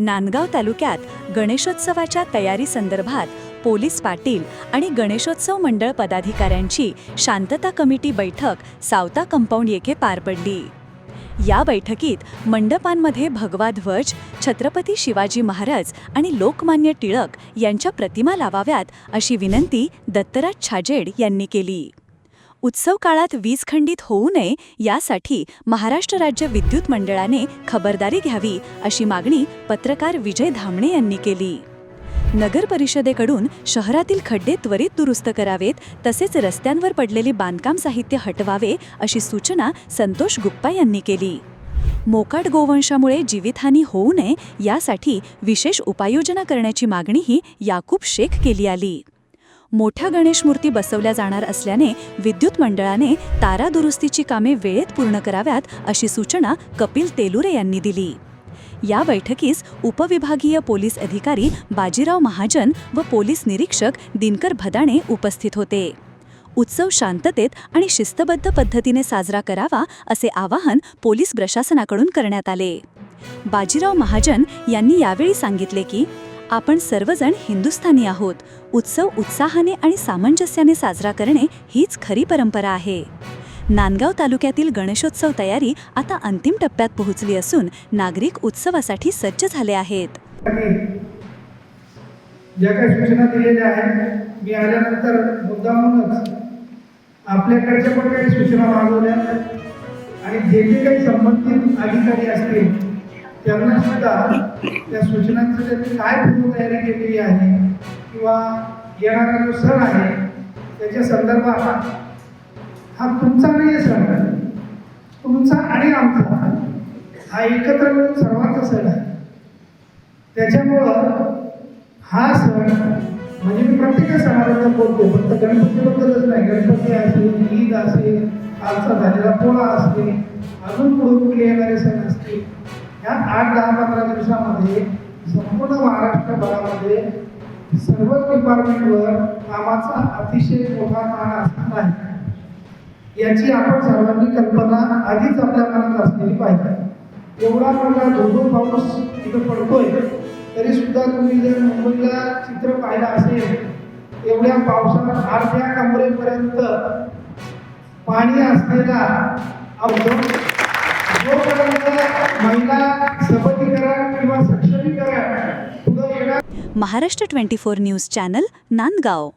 नांदगाव तालुक्यात गणेशोत्सवाच्या तयारी संदर्भात पोलीस पाटील आणि गणेशोत्सव मंडळ पदाधिकाऱ्यांची शांतता कमिटी बैठक सावता कंपाऊंड येथे पार पडली. या बैठकीत मंडपांमध्ये भगवा ध्वज छत्रपती शिवाजी महाराज आणि लोकमान्य टिळक यांच्या प्रतिमा लावाव्यात अशी विनंती दत्तराज छाजेड यांनी केली. उत्सव काळात वीज खंडित होऊ नये यासाठी महाराष्ट्र राज्य विद्युत मंडळाने खबरदारी घ्यावी अशी मागणी पत्रकार विजय धामणे यांनी केली. नगर परिषदेकडून शहरातील खड्डे त्वरित दुरुस्त करावेत तसेच रस्त्यांवर पडलेले बांधकाम साहित्य हटवावे अशी सूचना संतोष गुप्पा यांनी केली. मोकाट गोवंशामुळे जीवितहानी होऊ नये यासाठी विशेष उपाययोजना करण्याची मागणीही याकूब शेख केली आली. मोठ्या गणेश मूर्ती बसवल्या जाणार असल्याने विद्युत मंडळाने तारा दुरुस्तीची कामे वेळेत पूर्ण कराव्यात अशी सूचना कपिल तेलुरे यांनी दिली. या बैठकीस उपविभागीय पोलीस अधिकारी बाजीराव महाजन व पोलीस निरीक्षक दिनकर भदाणे उपस्थित होते. उत्सव शांततेत आणि शिस्तबद्ध पद्धतीने साजरा करावा असे आवाहन पोलीस प्रशासनाकडून करण्यात आले. बाजीराव महाजन यांनी यावेळी सांगितले की आपण सर्वजण हिंदुस्थानी आहोत. उत्सव उत्साहाने आणि सामंजस्याने साजरा करणे हीच खरी परंपरा आहे. नांदगाव तालुक्यातील गणेशोत्सव तयारी आता अंतिम टप्प्यात पोहोचली असून नागरिक उत्सवासाठी सज्ज झाले आहेत. ज्या काही सूचना दिलेल्या आहेत मी आल्यानंतर मुद्दामूनच आपल्याकडच्या पण काही सूचना मागवल्या. आणि जे जे काही संबंधित अधिकारी असतील त्यांना सुद्धा त्या सूचनांचं त्यांनी काय पूर्वतयारी केलेली आहे किंवा येणारा जो सण आहे त्याच्या संदर्भात हा तुमचा नाही आहे सण तुमचा आणि आमचा हा एकत्र मिळून सर्वांचा सण आहे. त्याच्यामुळं हा सण म्हणजे मी प्रत्येक सणाबद्दल बोलतो फक्त गणपतीबद्दलच नाही. गणपती असेल ईद असेल कालचा झालेला पोळा असेल अजून पुढे पुढे येणारे सण असतील. या आठ दहा पंधरा दिवसामध्ये संपूर्ण महाराष्ट्रभरामध्ये सर्वच डिपार्टमेंटवर कामाचा अतिशय मोठा ताण असणार आहे. याची आपण सर्वांनी कल्पना आधीच आपल्या मनात असलेली पाहिजे. एवढा मोठा धोधो पाऊस इथं पडतोय तरी सुद्धा तुम्ही जर मुंबईला चित्र पाहिलं असेल एवढ्या पावसात अर्ध्या कमरेपर्यंत पाणी असलेला अवघड जोपर्यंत महिला सबलीकरण किंवा सक्षमीकरण Maharashtra twenty four news channel Nandgaon.